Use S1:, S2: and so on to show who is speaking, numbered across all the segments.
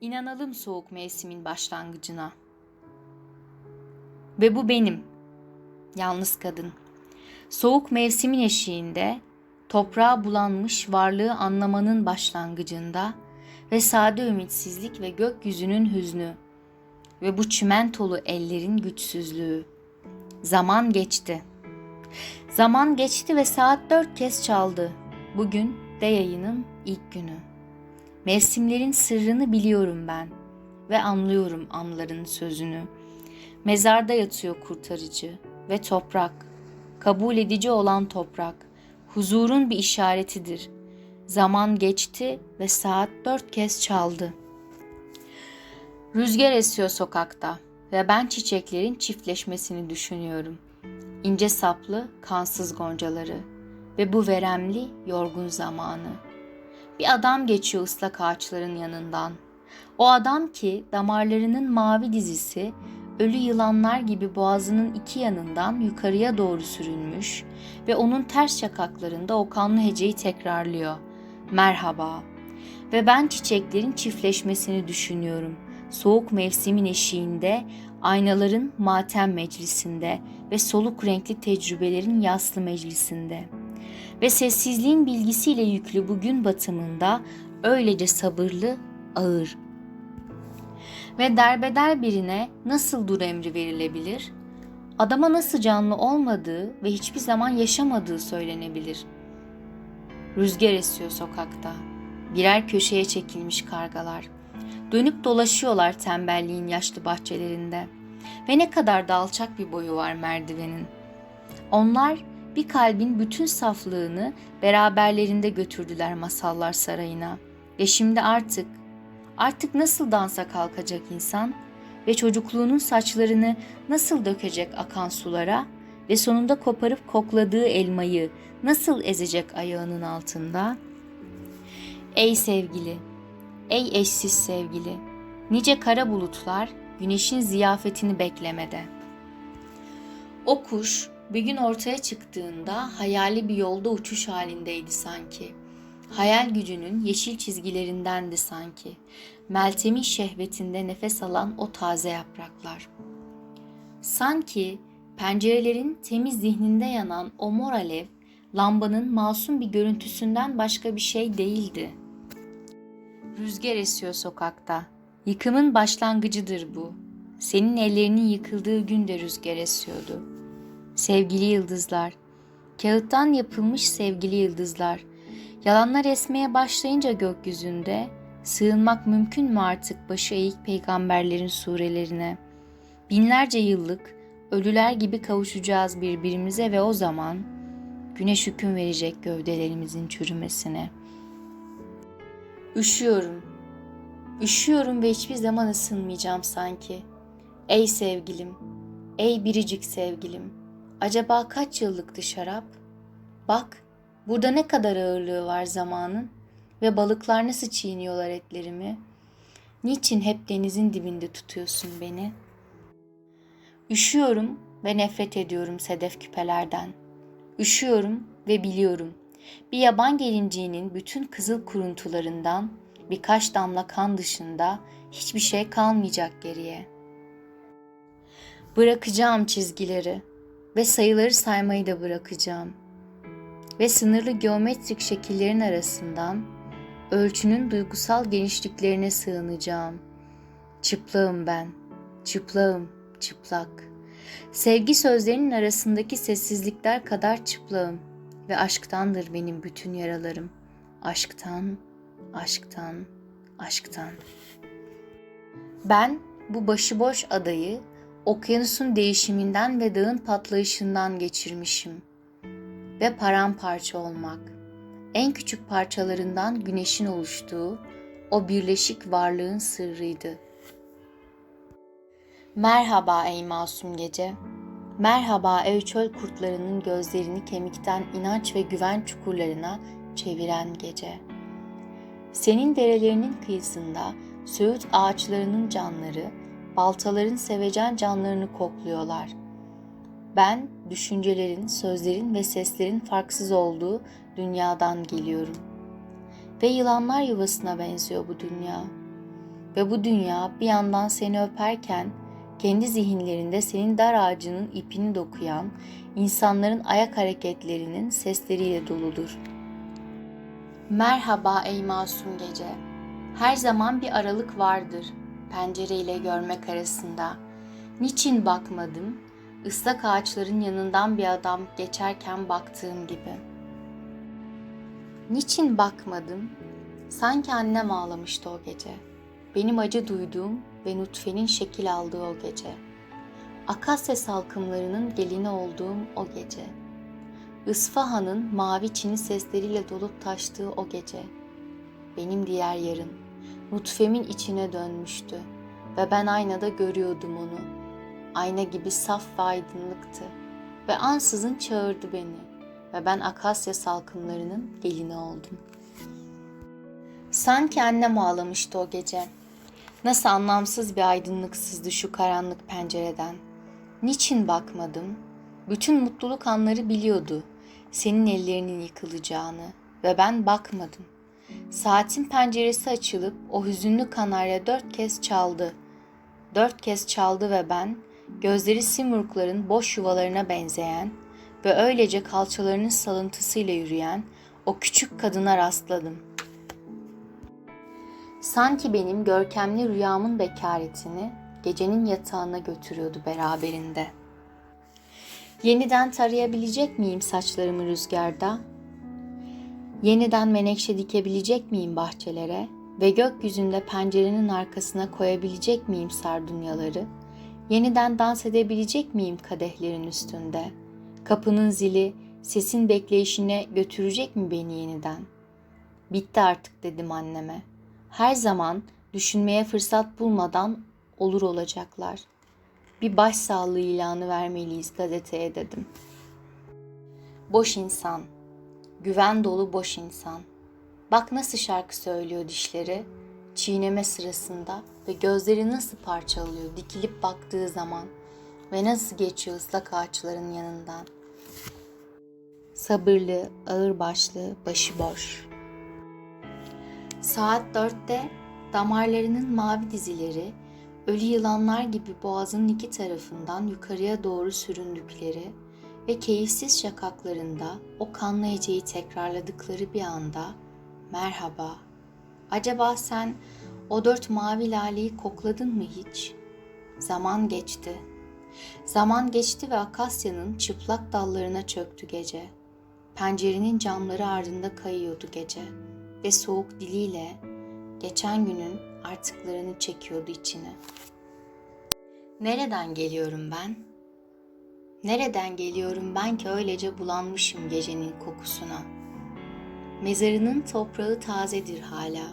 S1: İnanalım soğuk mevsimin başlangıcına. Ve bu benim. Yalnız kadın. Soğuk mevsimin eşiğinde, toprağa bulanmış varlığı anlamanın başlangıcında ve sade ümitsizlik ve gökyüzünün hüznü ve bu çimentolu ellerin güçsüzlüğü. Zaman geçti. Zaman geçti ve saat dört kez çaldı. Bugün de yayının ilk günü. Mevsimlerin sırrını biliyorum ben ve anlıyorum anların sözünü. Mezarda yatıyor kurtarıcı ve toprak, kabul edici olan toprak, huzurun bir işaretidir. Zaman geçti ve saat dört kez çaldı. Rüzgar esiyor sokakta ve ben çiçeklerin çiftleşmesini düşünüyorum. İnce saplı, kansız goncaları ve bu veremli, yorgun zamanı. Bir adam geçiyor ıslak ağaçların yanından. O adam ki damarlarının mavi dizisi ölü yılanlar gibi boğazının iki yanından yukarıya doğru sürülmüş ve onun ters şakaklarında o kanlı heceyi tekrarlıyor. Merhaba. Ve ben çiçeklerin çiftleşmesini düşünüyorum. Soğuk mevsimin eşiğinde, aynaların matem meclisinde ve soluk renkli tecrübelerin yaslı meclisinde. Ve sessizliğin bilgisiyle yüklü bugün batımında öylece sabırlı, ağır ve derbeder birine nasıl dur emri verilebilir? Adama nasıl canlı olmadığı ve hiçbir zaman yaşamadığı söylenebilir. Rüzgar esiyor sokakta. Birer köşeye çekilmiş kargalar. Dönüp dolaşıyorlar tembelliğin yaşlı bahçelerinde. Ve ne kadar da alçak bir boyu var merdivenin. Onlar bir kalbin bütün saflığını beraberlerinde götürdüler masallar sarayına. Ve şimdi artık Artık nasıl dansa kalkacak insan ve çocukluğunun saçlarını nasıl dökecek akan sulara ve sonunda koparıp kokladığı elmayı nasıl ezecek ayağının altında? Ey sevgili, ey eşsiz sevgili, nice kara bulutlar güneşin ziyafetini beklemede. O kuş bir gün ortaya çıktığında hayali bir yolda uçuş halindeydi sanki.'' Hayal gücünün yeşil çizgilerindendi sanki. Meltem'in şehvetinde nefes alan o taze yapraklar. Sanki pencerelerin temiz zihninde yanan o mor alev, lambanın masum bir görüntüsünden başka bir şey değildi. Rüzgar esiyor sokakta. Yıkımın başlangıcıdır bu. Senin ellerinin yıkıldığı gün de rüzgar esiyordu. Sevgili yıldızlar, kağıttan yapılmış sevgili yıldızlar, Yalanlar esmeye başlayınca gökyüzünde sığınmak mümkün mü artık başı eğik peygamberlerin surelerine? Binlerce yıllık ölüler gibi kavuşacağız birbirimize ve o zaman güneş hüküm verecek gövdelerimizin çürümesine. Üşüyorum. Üşüyorum ve hiçbir zaman ısınmayacağım sanki. Ey sevgilim, ey biricik sevgilim. Acaba kaç yıllıktı şarap? Bak, Burada ne kadar ağırlığı var zamanın ve balıklar nasıl çiğniyorlar etlerimi? Niçin hep denizin dibinde tutuyorsun beni? Üşüyorum ve nefret ediyorum sedef küpelerden. Üşüyorum ve biliyorum. Bir yaban gelinciğinin bütün kızıl kuruntularından birkaç damla kan dışında hiçbir şey kalmayacak geriye. Bırakacağım çizgileri ve sayıları saymayı da bırakacağım.'' ve sınırlı geometrik şekillerin arasından ölçünün duygusal genişliklerine sığınacağım. Çıplağım ben, çıplağım, çıplak. Sevgi sözlerinin arasındaki sessizlikler kadar çıplağım ve aşktandır benim bütün yaralarım. Aşktan, aşktan, aşktan. Ben bu başıboş adayı okyanusun değişiminden ve dağın patlayışından geçirmişim ve paramparça olmak. En küçük parçalarından güneşin oluştuğu o birleşik varlığın sırrıydı. Merhaba ey masum gece. Merhaba ey çöl kurtlarının gözlerini kemikten inanç ve güven çukurlarına çeviren gece. Senin derelerinin kıyısında söğüt ağaçlarının canları, baltaların sevecen canlarını kokluyorlar.'' Ben düşüncelerin, sözlerin ve seslerin farksız olduğu dünyadan geliyorum. Ve yılanlar yuvasına benziyor bu dünya. Ve bu dünya bir yandan seni öperken kendi zihinlerinde senin dar ağacının ipini dokuyan insanların ayak hareketlerinin sesleriyle doludur. Merhaba ey masum gece. Her zaman bir aralık vardır pencereyle görmek arasında. Niçin bakmadım? Islak ağaçların yanından bir adam geçerken baktığım gibi. Niçin bakmadım? Sanki annem ağlamıştı o gece. Benim acı duyduğum ve nutfenin şekil aldığı o gece. Akasya salkımlarının gelini olduğum o gece. Isfahan'ın mavi çini sesleriyle dolup taştığı o gece. Benim diğer yarım, nutfemin içine dönmüştü ve ben aynada görüyordum onu. Ayna gibi saf ve aydınlıktı ve ansızın çağırdı beni ve ben Akasya salkımlarının gelini oldum. Sanki annem ağlamıştı o gece. Nasıl anlamsız bir aydınlık sızdı şu karanlık pencereden. Niçin bakmadım? Bütün mutluluk anları biliyordu. Senin ellerinin yıkılacağını ve ben bakmadım. Saatin penceresi açılıp o hüzünlü kanarya dört kez çaldı. Dört kez çaldı ve ben gözleri simurgların boş yuvalarına benzeyen ve öylece kalçalarının salıntısıyla yürüyen o küçük kadına rastladım. Sanki benim görkemli rüyamın bekaretini gecenin yatağına götürüyordu beraberinde. Yeniden tarayabilecek miyim saçlarımı rüzgarda? Yeniden menekşe dikebilecek miyim bahçelere ve gökyüzünde pencerenin arkasına koyabilecek miyim sardunyaları? Yeniden dans edebilecek miyim kadehlerin üstünde? Kapının zili sesin bekleyişine götürecek mi beni yeniden? Bitti artık dedim anneme. Her zaman düşünmeye fırsat bulmadan olur olacaklar. Bir başsağlığı ilanı vermeliyiz gazeteye dedim. Boş insan, güven dolu boş insan. Bak nasıl şarkı söylüyor dişleri, çiğneme sırasında ve gözleri nasıl parçalıyor dikilip baktığı zaman ve nasıl geçiyor ıslak ağaçların yanından. Sabırlı, ağırbaşlı, başıboş. Saat dörtte damarlarının mavi dizileri ölü yılanlar gibi boğazın iki tarafından yukarıya doğru süründükleri ve keyifsiz şakaklarında o kanlı heceyi tekrarladıkları bir anda merhaba, acaba sen o dört mavi laleyi kokladın mı hiç? Zaman geçti. Zaman geçti ve akasyanın çıplak dallarına çöktü gece. Pencerenin camları ardında kayıyordu gece ve soğuk diliyle geçen günün artıklarını çekiyordu içine. Nereden geliyorum ben? Nereden geliyorum ben ki öylece bulanmışım gecenin kokusuna? Mezarının toprağı tazedir hala.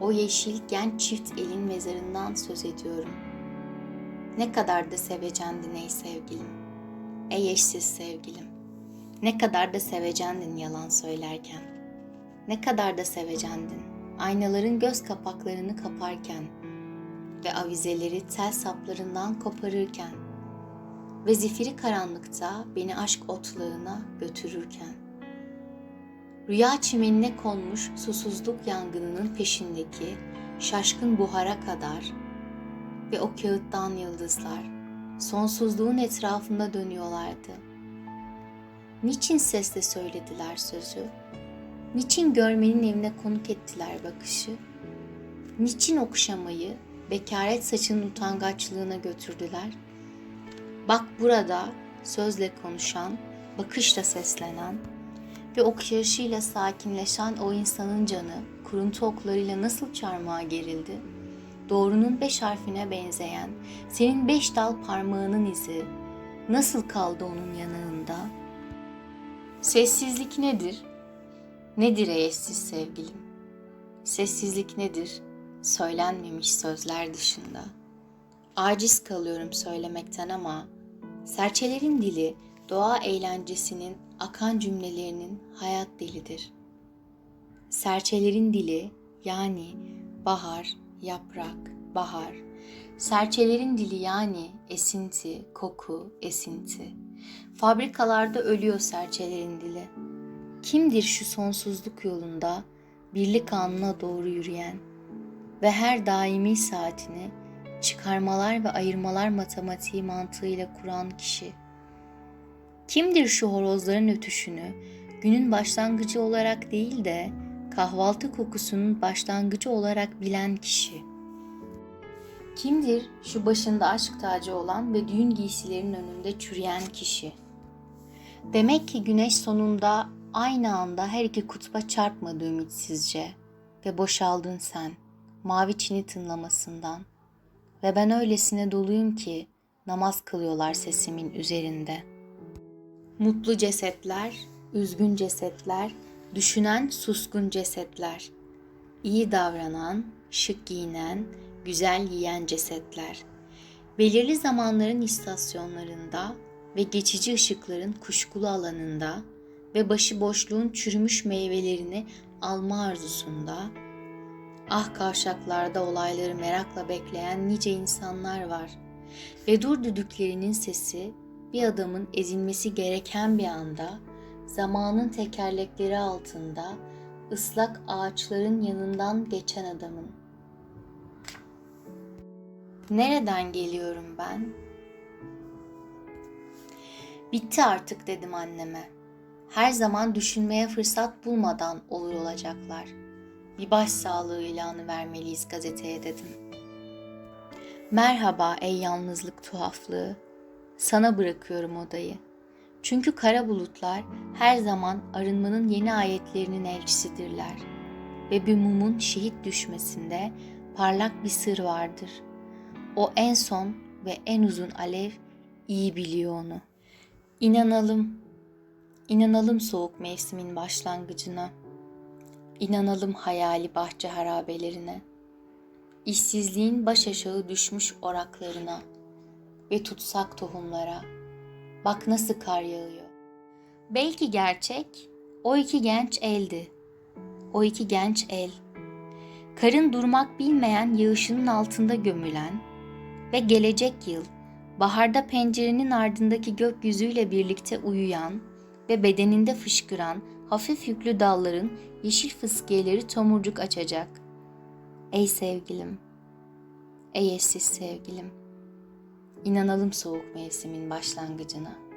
S1: O yeşil genç çift elin mezarından söz ediyorum. Ne kadar da sevecendin ey sevgilim. Ey eşsiz sevgilim. Ne kadar da sevecendin yalan söylerken. Ne kadar da sevecendin aynaların göz kapaklarını kaparken ve avizeleri tel saplarından koparırken ve zifiri karanlıkta beni aşk otlağına götürürken. Rüya çimenine konmuş susuzluk yangınının peşindeki şaşkın buhara kadar ve o kağıttan yıldızlar sonsuzluğun etrafında dönüyorlardı. Niçin sesle söylediler sözü? Niçin görmenin evine konuk ettiler bakışı? Niçin okşamayı bekaret saçının utangaçlığına götürdüler? Bak burada sözle konuşan, bakışla seslenen ve okşayışıyla sakinleşen o insanın canı kuruntu oklarıyla nasıl çarmıha gerildi? Doğrunun beş harfine benzeyen senin beş dal parmağının izi nasıl kaldı onun yanağında? Sessizlik nedir? Nedir ey eşsiz sevgilim? Sessizlik nedir? Söylenmemiş sözler dışında. Aciz kalıyorum söylemekten ama serçelerin dili doğa eğlencesinin akan cümlelerinin hayat dilidir. Serçelerin dili yani bahar, yaprak, bahar. Serçelerin dili yani esinti, koku, esinti. Fabrikalarda ölüyor serçelerin dili. Kimdir şu sonsuzluk yolunda birlik anına doğru yürüyen? ve her daimi saatini çıkarmalar ve ayırmalar matematiği mantığıyla kuran kişi. Kimdir şu horozların ötüşünü günün başlangıcı olarak değil de kahvaltı kokusunun başlangıcı olarak bilen kişi? Kimdir şu başında aşk tacı olan ve düğün giysilerinin önünde çürüyen kişi? Demek ki güneş sonunda aynı anda her iki kutba çarpmadı ümitsizce ve boşaldın sen mavi çini tınlamasından ve ben öylesine doluyum ki namaz kılıyorlar sesimin üzerinde. Mutlu cesetler, üzgün cesetler, düşünen suskun cesetler, iyi davranan, şık giyinen, güzel yiyen cesetler. Belirli zamanların istasyonlarında ve geçici ışıkların kuşkulu alanında ve başıboşluğun çürümüş meyvelerini alma arzusunda, ah kavşaklarda olayları merakla bekleyen nice insanlar var ve dur düdüklerinin sesi bir adamın ezilmesi gereken bir anda zamanın tekerlekleri altında ıslak ağaçların yanından geçen adamın. Nereden geliyorum ben? Bitti artık dedim anneme. Her zaman düşünmeye fırsat bulmadan olur olacaklar. Bir başsağlığı ilanı vermeliyiz gazeteye dedim. Merhaba ey yalnızlık tuhaflığı. Sana bırakıyorum odayı. Çünkü kara bulutlar her zaman arınmanın yeni ayetlerinin elçisidirler. Ve bir mumun şehit düşmesinde parlak bir sır vardır. O en son ve en uzun alev iyi biliyor onu. İnanalım, inanalım soğuk mevsimin başlangıcına. İnanalım hayali bahçe harabelerine. İşsizliğin baş aşağı düşmüş oraklarına ve tutsak tohumlara. Bak nasıl kar yağıyor. Belki gerçek o iki genç eldi. O iki genç el. Karın durmak bilmeyen yağışının altında gömülen ve gelecek yıl baharda pencerenin ardındaki gökyüzüyle birlikte uyuyan ve bedeninde fışkıran hafif yüklü dalların yeşil fıskiyeleri tomurcuk açacak. Ey sevgilim, ey eşsiz sevgilim, inanalım soğuk mevsimin başlangıcına.''